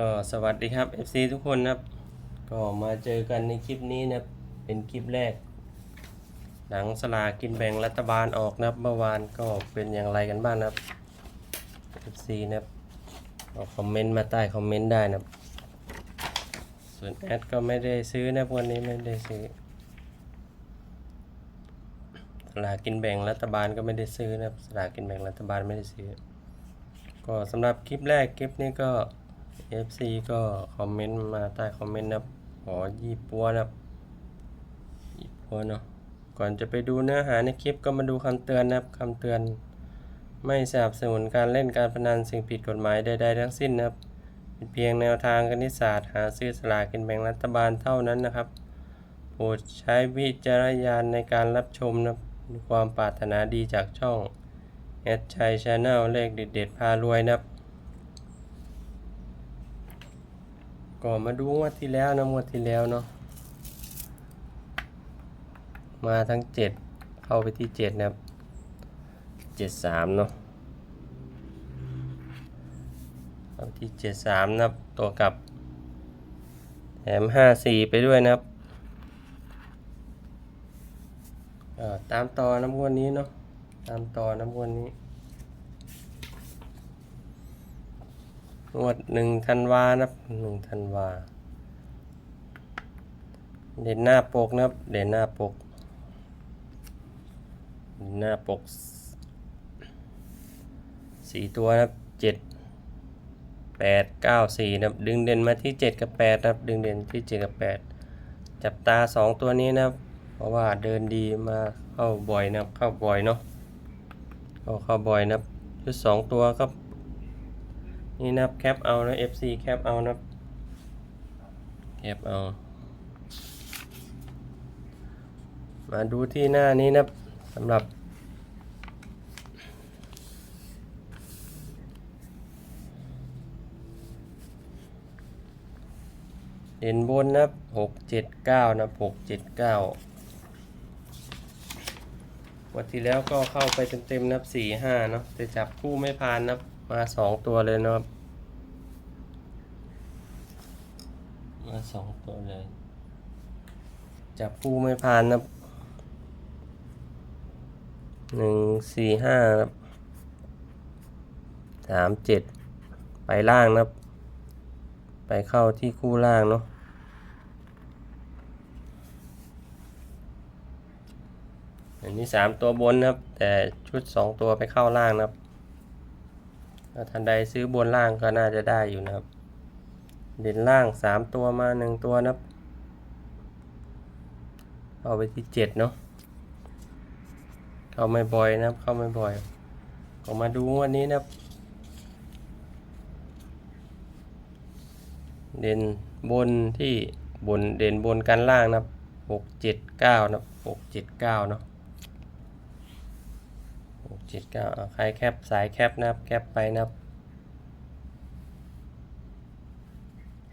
ก็สวัสดีครับ FC ทุกคนนะครับ ก็มาเจอกันในคลิปนี้นะเป็นคลิปแรก หลังสลากกินแบ่งรัฐบาลออกนะเมื่อวานก็เป็นอย่างไรกันบ้างนะครับ FC นะครับก็คอมเมนต์มาใต้คอมเมนต์ได้นะส่วนแอดก็ไม่ได้ซื้อนะวันนี้ไม่ได้ซื้อสลากกินแบ่งรัฐบาลก็ไม่ได้ซื้อนะสลากกินแบ่งรัฐบาลไม่ได้ซื้อ ก็สำหรับคลิปแรกคลิปนี้ก็ FC ก็คอมเมนต์มาใต้คอมเมนต์นะขอยี่ปัวนะครับยี่ปัวเนาะก่อนจะไปดูเนื้อหาในคลิปก็มาดูคำเตือนนะครับคำเตือน ไม่สนับสนุนการเล่นการพนันสิ่งผิดกฎหมายใดๆทั้งสิ้นนะครับเป็นเพียงแนวทางคณิตศาสตร์ หาซื้อสลากกินแบ่งรัฐบาลเท่านั้นนะครับโปรดใช้วิจารณญาณในการรับชมนะด้วยความปรารถนาดีจากช่องแอดชัยชาแนลเลขเด็ดๆพารวยนะครับ ก็มาดูงวดที่แล้วนะงวดที่แล้วเนาะมาทั้งเจ็ดเข้าไปที่เจ็ดนะครับเจ็ดสามเนาะเข้าที่เจ็ดสามนะครับตัวกลับแถมห้าสี่ไปด้วยนะครับตามต่อน้ำวดนี้เนาะตามต่อน้ำวดนี้ งวดหนึ่งธันวานะครับหนึ่งธันวา เด่นหน้าปกนะครับ เด่นหน้าปกเด่นหน้าปกสี่ตัวนะครับเจ็ดแปดเก้าสี่นะครับ ดึงเด่นมาที่เจ็ดกับแปดนะครับ ดึงเด่นที่เจ็ดกับแปดจับตาสองตัวนี้นะครับ เพราะว่าเดินดีมาเข้าบ่อยนะครับ เข้าบ่อยเนาะเข้าเข้าบ่อยนะครับชุดสองตัวครับ นี่นะครับแคปเอานะ FC แคปเอานับแคปเอา มาดูที่หน้านี้นะครับสำหรับเด่นบนนับหกเจ็ดเก้านับหกเจ็ดเก้าวันที่แล้วก็เข้าไปเต็มๆนับสี่ห้าเนาะแต่จับคู่ไม่ผ่านนะครับ มาสองตัวเลยนะครับ มาสองตัวเลย จับคู่ไม่ผ่านนะครับหนึ่งสี่ห้าครับสามเจ็ดไปล่างนะครับ ไปเข้าที่คู่ล่างเนาะอันนี้สามตัวบนนะครับ แต่ชุดสองตัวไปเข้าล่างนะครับ ถ้าทันใดซื้อบนล่างก็น่าจะได้อยู่นะครับ เด่นล่างสามตัวมาหนึ่งตัวนะครับ เอาไปที่เจ็ดเนาะเข้าไม่บ่อยนะครับ เข้าไม่บ่อยก็มาดูวันนี้นะครับ เด่นบนที่บนเด่นบนกันล่างนะครับหกเจ็ดเก้านะครับหกเจ็ดเก้าเนาะ เจ็ดเก้าใครแคปสายแคปนะครับ แคปไปนะครับ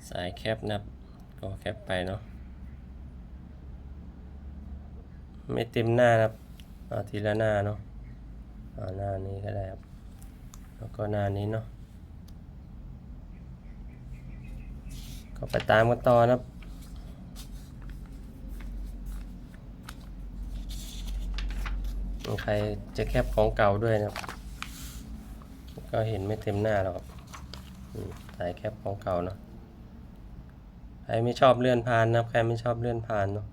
สายแคปนะครับ ก็แคปไปเนาะ ไม่เต็มหน้านะครับเอาทีละหน้าเนาะเอาหน้านี้ก็ได้ครับ แล้วก็หน้านี้เนาะ ก็ไปตามกันต่อนะครับ ใครจะแคปของเก่าด้วยนะครับ ก็เห็นไม่เต็มหน้าหรอกสายแคปของเก่าเนาะใครไม่ชอบเลื่อนผ่านนะครับ ใครไม่ชอบเลื่อนผ่านเนาะ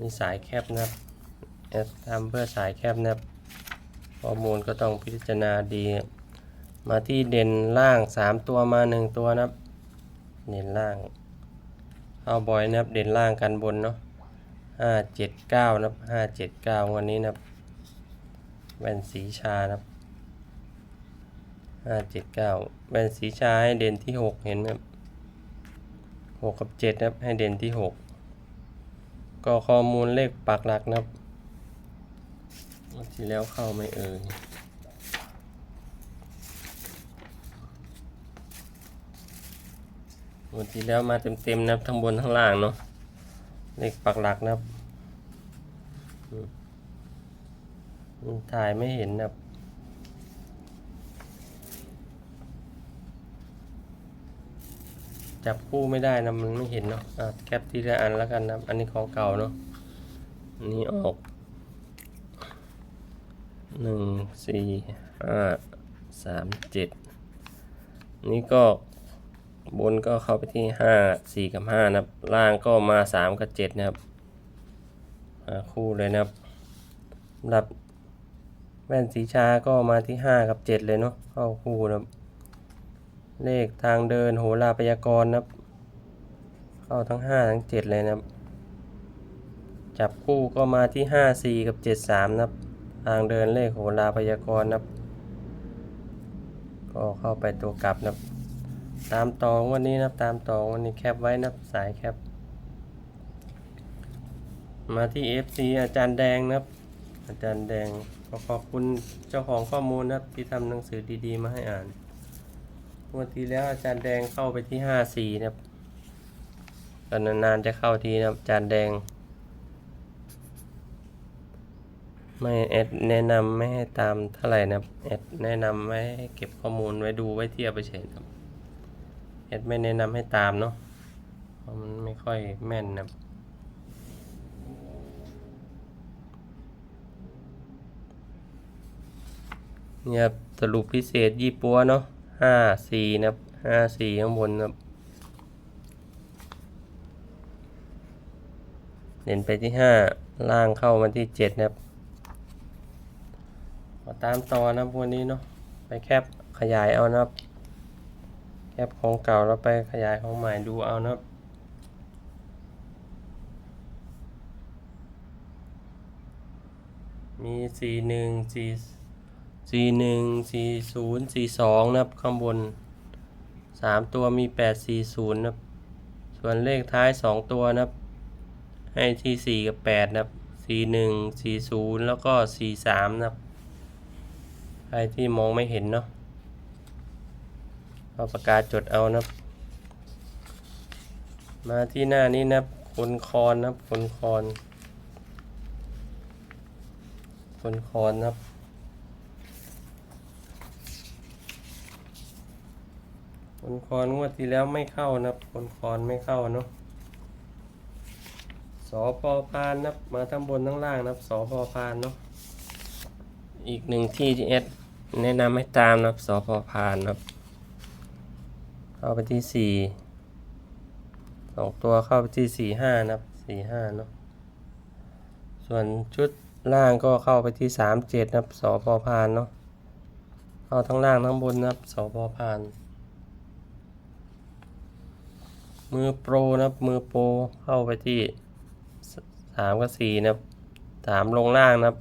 นี่สายแคปนะครับทำเพื่อสายแคปนะครับข้อมูลก็ต้องพิจารณาดี มาที่เด่นล่าง 3 ตัวมา 1 ตัวนะครับ เด่นล่างเอาบอยนะครับ เด่นล่างกันบนเนาะห้าเจ็ดเก้านะครับห้าเจ็ดเก้าวันนี้นะครับ แว่นสีชาครับห้าเจ็ดเก้าแว่นสีชาให้เด่นที่หกเห็นไหมหกกับเจ็ดครับให้เด่นที่หกก็ข้อมูลเลขปักหลักนะครับวันที่แล้วเข้าไม่เอ่ยวันที่แล้วมาเต็มๆนะครับทั้งบนทั้งล่างเนาะเลขปักหลักนะครับอืม อืมถ่ายไม่เห็นนะครับ จับคู่ไม่ได้นะมันไม่เห็นเนาะอะแคปทีละอันแล้วกันนะอันนี้ของเก่าเนาะอันนี้ออกหนึ่งสี่ห้าสามเจ็ดนี่ก็บนก็เข้าไปที่ห้าสี่กับห้านะครับ ล่างก็มาสามกับเจ็ดนะครับคู่เลยนะครับรับ แว่นสีชาก็มาที่ห้ากับเจ็ดเลยเนาะเข้าคู่นะเลขทางเดินโหราพยากรณ์นะครับเข้าทั้งห้าทั้งเจ็ดเลยนะครับจับคู่ก็มาที่ห้าสี่กับเจ็ดสามนะครับ ทางเดินเลขโหราพยากรณ์นะครับ ก็เข้าไปตัวกลับนะครับ ตามตองวันนี้นะครับ ตามตองวันนี้แคปไว้นะครับสายแคป มาที่ FC อาจารย์แดงนะครับ อาจารย์แดง ขอขอบคุณเจ้าของข้อมูลนะครับที่ทำหนังสือดีๆ มาให้อ่านงวดที่แล้วอาจารย์แดงเข้าไปที่ห้าสี่นะครับก็นานๆจะเข้าทีนะครับอาจารย์แดง ไม่แอดแนะนำไม่ให้ตามเท่าไหร่นะครับแอดแนะนำไว้ให้เก็บข้อมูลไว้ดูไว้เทียบไปเฉยครับแอดไม่แนะนำให้ตามเนาะเพราะมันไม่ค่อยแม่นนะครับ นี่ครับสรุปพิเศษยี่ปัวเนาะห้าสี่นะครับห้าสี่ข้างบนนะครับเด่นไปที่ห้าล่างเข้ามาที่เจ็ดนะครับมาตามต่อนะครับวันนี้เนาะไปแคปขยายเอานะครับ แคปของเก่าแล้วไปขยายของใหม่ดูเอานะครับมีสี่หนึ่งสี่ สี่หนึ่งสี่ศูนย์สี่สองนะครับข้างบนสามตัวมีแปดสี่ศูนย์นะครับ ส่วนเลขท้ายสองตัวนะครับ ให้ที่สี่กับแปดนะครับสี่หนึ่งสี่ศูนย์แล้วก็สี่สามนะครับ ใครที่มองไม่เห็นเนาะเอาปากกาจดเอานะครับ มาที่หน้านี้นะครับคนคอนนะครับคนคอนคนคอนนะครับ คนคอนงวดที่แล้วไม่เข้านะครับคนคอนไม่เข้าเนาะสอพอพานนะมาทั้งบนทั้งล่างนะสอพอพานเนาะอีกหนึ่งที่ที่เอสแนะนำให้ตามนะสอพอพานนะครับเข้าไปที่สี่สองตัวเข้าไปที่สี่ห้านะสี่ห้าเนาะส่วนชุดล่างก็เข้าไปที่สามเจ็ดนะสอพอพานเนาะเข้าทั้งล่างทั้งบนนะสอพอพาน มือโปรนะครับ มือโปรเข้าไปที่สามกับสี่นะครับสามลงล่างนะครับ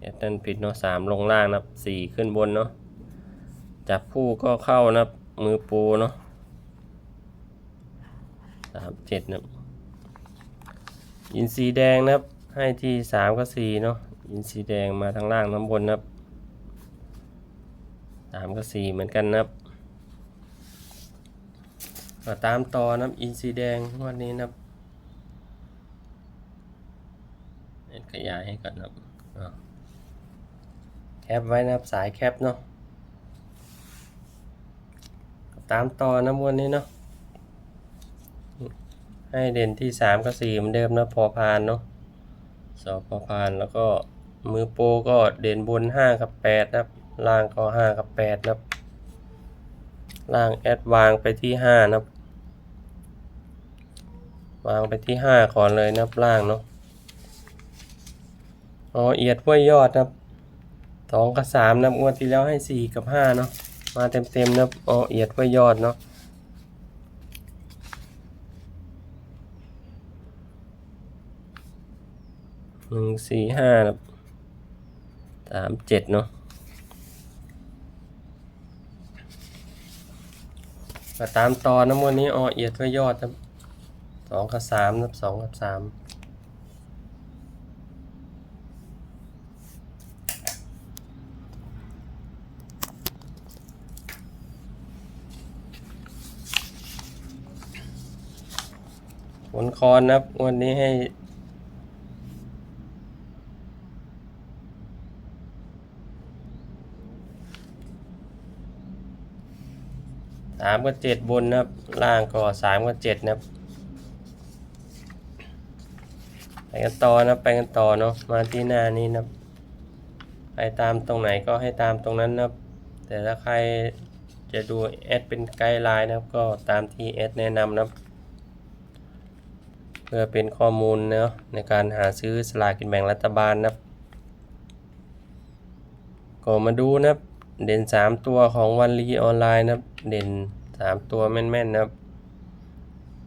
เอ็ดนั่นผิดเนาะสามลงล่างนะครับสี่ขึ้นบนเนาะจับคู่ก็เข้านะครับ มือโปรเนาะสามเจ็ดนะครับอินซีแดงนะครับ ให้ที่สามกับสี่เนาะอินซีแดงมาทั้งล่างทั้งบนนะครับสามกับสี่เหมือนกันนะครับ ก็ตามต่อน้ำอินซีแดงวันนี้นะขยายให้ก่อนนะแคปไว้นะครับสายแคปเนาะตามต่อน้ำวันนี้เนาะให้เด่นที่สามกับสี่เหมือนเดิมนะพอพานเนาะสอพอพานแล้วก็มือโปก็เด่นบนห้ากับแปดนะครับล่างก็ห้ากับแปดนะครับล่างแอดวางไปที่ห้านะครับ วางไปที่ห้าก่อนเลยนับล่างเนาะอ๋อเอียดห้วยยอดนะครับสองกับสามนับงวดที่แล้วให้สี่กับห้าเนาะมาเต็มเต็มนับอ๋อเอียดห้วยยอดเนาะหนึ่งสี่ห้านับสามเจ็ดเนาะก็ตามต่อนน้ำวันนี้ออเอียดไว้ยอดครับ องกับสามนับสองกับสามผลคอนนะครับวันนี้ให้สามกับเจ็ดบนนะครับ ล่างก็สามกับเจ็ดนะครับ ไปกันต่อนะไปกันต่อเนาะมาที่หน้านี้นะครับไปตามตรงไหนก็ให้ตามตรงนั้นนะครับแต่ถ้าใครจะดูแอดเป็นไกด์ไลน์นะครับก็ตามที่แอดแนะนำนะครับเพื่อเป็นข้อมูลเนาะในการหาซื้อสลากกินแบ่งรัฐบาลนะครับก็มาดูนะครับเด่น 3 ตัวของวันลีออนไลน์นะครับเด่น 3 ตัวแม่นๆนะครับ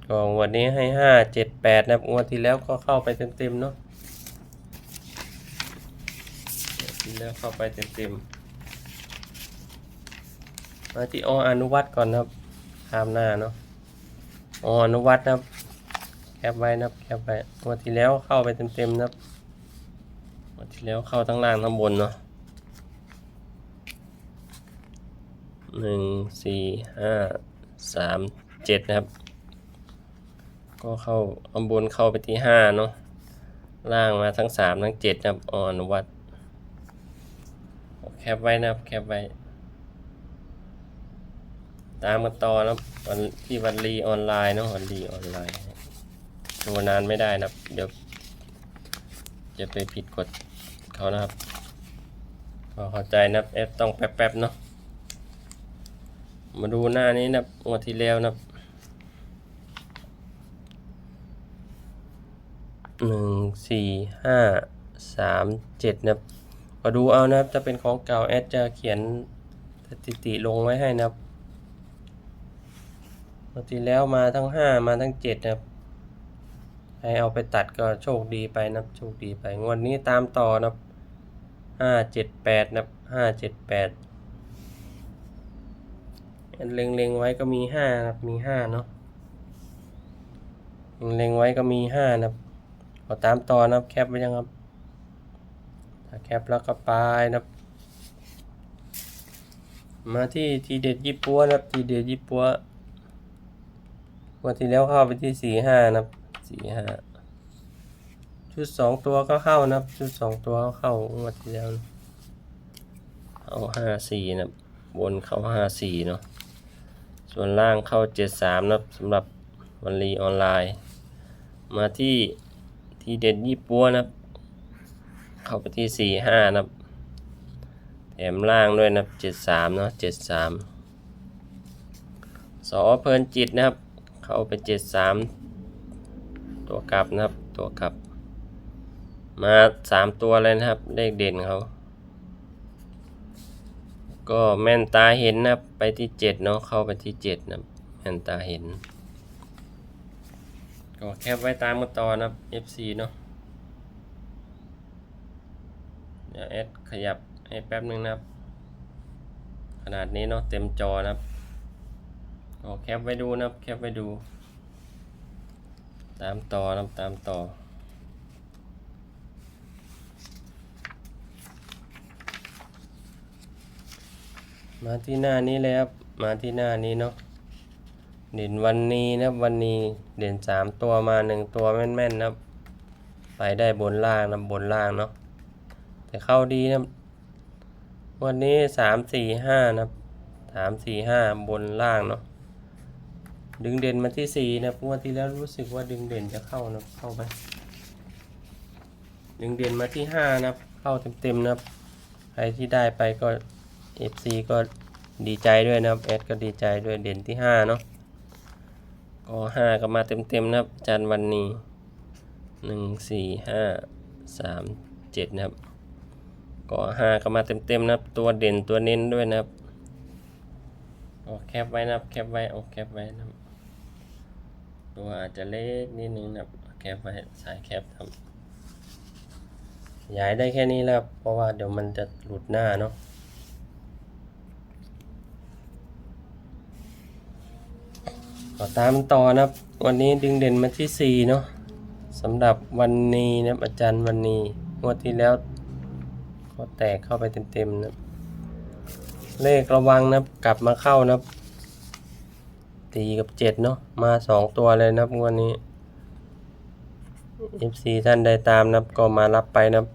ก็งวันนี้ให้5 7 8นะครับงวดที่แล้วก็เข้าไปเต็มๆเนาะที่แล้วเข้าไปเต็มๆมาที่ออนุวัตก่อนนะครับข้ามหน้าเนาะออนุวัตนะครับแคปไว้นะครับแคปไว้งวดที่แล้วเข้าไปเต็มๆนะครับงวดที่แล้วเข้าทั้งล่างทั้งบนเนาะหนึ่งสี่ห้าสามเจ็ดนะครับ ก็เข้าข้าบนเข้าไปที่ห้าเนาะล่างมาทั้งสามทั้งเจ็ดนะครับออนวัดแคปไว้นะครับแคปไว้ ตามกันต่อนะวันที่วันรีออนไลน์เนาะวันรีออนไลน์โชว์นานไม่ได้นะครับ เดี๋ยว จะไปผิดกฎเขานะครับก็เข้าใจนะครับเอฟต้องแป๊บๆเนาะมาดูหน้านี้นะงวดที่แล้วนะ หนึ่งสี่ห้าสามเจ็ดนะครับมาดูเอานะครับถ้าเป็นของเก่าแอดจะเขียนสถิติลงไว้ให้นะครับงวดที่แล้วมาทั้งห้ามาทั้งเจ็ดนะครับให้เอาไปตัดก็โชคดีไปนะครับโชคดีไปงวดนี้ตามต่อนะครับห้าเจ็ดแปดนะครับห้าเจ็ดแปดเล็งๆไว้ก็มีห้านะครับมีห้าเนาะเล็งไว้ก็มีห้านะครับ ขอตามต่อนะครับ แคปไว้ยังครับถ้าแคปแล้วก็ไปนะครับ มาที่ทีเด็ดยี่ปัวนะครับ ทีเด็ดยี่ปัววันที่แล้วเข้าไปที่สี่ห้านะครับสี่ห้าชุดสองตัวก็เข้านะครับ ชุดสองตัวก็เข้าวันที่แล้วนะเอาห้าสี่นะครับบนเข้าห้าสี่เนาะส่วนล่างเข้า73นะครับสำหรับวันรีออนไลน์ มาที่ ที่เด็ดยี่ปัวนะครับเข้าไปที่45นะครับแถมล่างด้วยนะครับ73เนาะ73สามสอเพลินจิตนะครับ เข้าไป73ตัวกลับนะครับตัวกลับ มา3ตัวเลยนะครับ เลขเด่นเขาก็แม่นตาเห็นนะครับไปที่เจ็ดเนาะเข้าไปที่เจ็ดนะครับแม่นตาเห็น ก็แคปไว้ตามกันต่อนะครับ FC เนาะเดี๋ยวแอดขยับให้แป๊บนึงนะครับ ขนาดนี้เนาะเต็มจอนะครับก็แคปไว้ดูนะครับ แคปไว้ดู ตามต่อนะครับตามต่อมาที่หน้านี้เลยครับ มาที่หน้านี้เนาะ เด่นวันนี้นะครับวันนี้เด่นสามตัวมาหนึ่งตัวแม่นๆนะครับไปได้บนล่างนะบนล่างเนาะแต่เข้าดีนะวันนี้สามสี่ห้านะสามสี่ห้าบนล่างเนาะดึงเด่นมาที่สี่นะงวันที่แล้วรู้สึกว่าดึงเด่นจะเข้านะเข้าไปดึงเด่นมาที่ห้านะเข้าเต็มๆนะใครที่ได้ไปก็ FC ก็ดีใจด้วยนะครับแอดก็ดีใจด้วยเด่นที่ห้าเนาะ ก็ห้าก็มาเต็มๆนะครับอาจันวันนี้หนึ่งสี่ห้าสามเจ็ดนะครับก็ห้าก็มาเต็มๆนะครับ ตัวเด่นตัวเน้นด้วยนะครับก็แคปไว้นะครับแคปไว้เอาแคปไว้นะครับ ตัวอาจจะเล็กนิดนึงนะครับแคปไว้สายแคปครับย้ายได้แค่นี้แล้วเพราะว่าเดี๋ยวมันจะหลุดหน้าเนาะ ก็ตามต่อนะครับ วันนี้ดึงเด่นมาที่ 4 เนาะสำหรับวันนี้นะอาจารย์วันนี้งวดที่แล้ว ก็แตกเข้าไปเต็มๆนะเลขระวังนะกลับมาเข้านะตีกับ 7 เนาะมา 2 ตัวเลยนะวันนี้ FC ท่านใดตามนะก็มารับไปนะครับ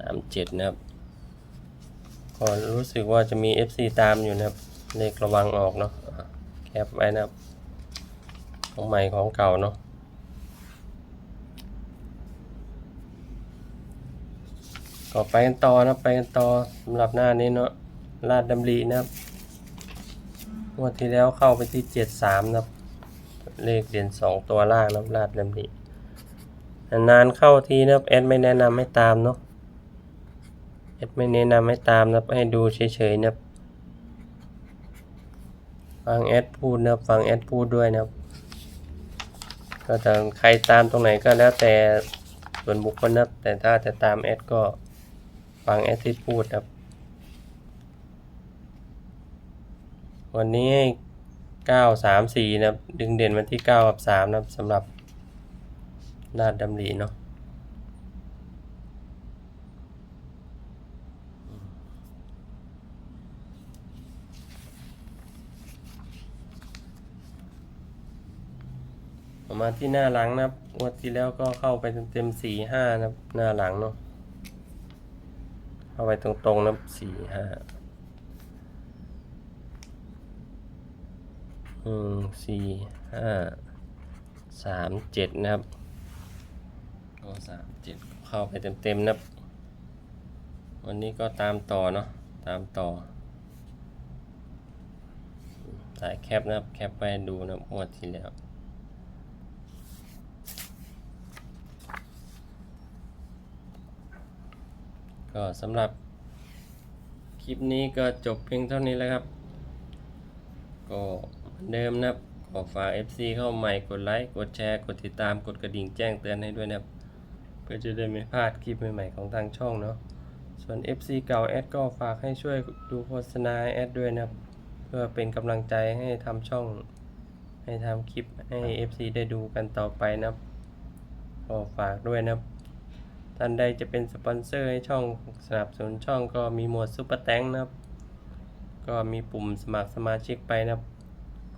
ตาม7นะครับก็รู้สึกว่าจะมี FC ตามอยู่นะครับ เลขระวังออกเนาะ แคปไว้นะครับ ของใหม่ของเก่าเนาะก็ไปกันต่อนะไปกันต่อสำหรับหน้านี้เนาะลาดดำรีนะครับงวดที่แล้วเข้าไปที่เจ็ดสามนะครับ เลขเด่นสองตัวล่างนะลาดดำรีนานเข้าทีนะครับแอดไม่แนะนำให้ตามเนาะแอดไม่แนะนำให้ตามนะให้ดูเฉยๆนะครับ ฟังแอดพูดนะครับฟังแอดพูดด้วยนะครับ ก็จะใครตามตรงไหนก็แล้วแต่ส่วนบุคคลนะแต่ถ้าจะตามแอดก็ฟังแอดที่พูดครับ วันนี้ให้เก้าสามสี่นะครับ ดึงเด่นมาที่เก้ากับสามนะครับสำหรับลาดดำรีเนาะ มาที่หน้าหลังนะครับงวดที่แล้วก็เข้าไปเต็มๆสี่ห้านะครับ หน้าหลังเนาะเข้าไปตรงๆนะครับสี่ห้าหนึ่งสี่ห้าสามเจ็ดนะครับโอ้สามเจ็ดเข้าไปเต็มๆนะครับ วันนี้ก็ตามต่อเนาะตามต่อสายแคปนะครับ แคปไปดูนะครับงวดที่แล้ว ก็สำหรับคลิปนี้ก็จบเพียงเท่านี้แล้วครับ ก็เหมือนเดิมนะครับขอฝาก FC เข้าใหม่กดไลค์กดแชร์ กดติดตามกดกระดิ่งแจ้งเตือนให้ด้วยนะครับเพื่อจะได้ไม่พลาดคลิปใหม่ๆของทางช่องเนาะส่วน FC เก่าแอดก็ฝากให้ช่วยดูโฆษณาแอดด้วยนะครับ เพื่อเป็นกำลังใจให้ทำช่อง ให้ทำคลิปให้ FC ได้ดูกันต่อไปนะครับก็ฝากด้วยนะครับ ท่านใดจะเป็นสปอนเซอร์ให้ช่องสนับสนุนช่องก็มีหมวดซุปเปอร์แตงนะครับ ก็มีปุ่มสมัครสมาชิกไปนะครับ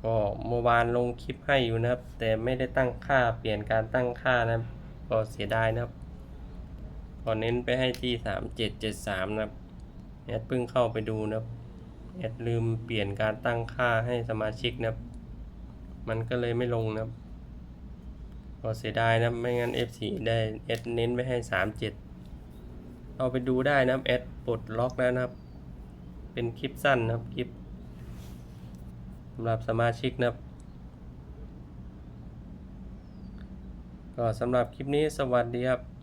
ก็เมื่อวานลงคลิปให้อยู่นะครับ แต่ไม่ได้ตั้งค่าเปลี่ยนการตั้งค่านะครับ ก็เสียดายนะครับก็เน้นไปให้ที่สามเจ็ดเจ็ดสามนะครับแอดเพิ่งเข้าไปดูนะครับแอดลืมเปลี่ยนการตั้งค่าให้สมาชิกนะครับ มันก็เลยไม่ลงนะครับ ก็เสียดายนะ ไม่งั้น F4 ได้เอสเน้นไว้ให้ 37 เอาไปดูได้นะเอสปลดล็อกแล้วนะครับ เป็นคลิปสั้นนะครับ คลิปสำหรับสมาชิกนะครับ ก็สำหรับคลิปนี้สวัสดีครับ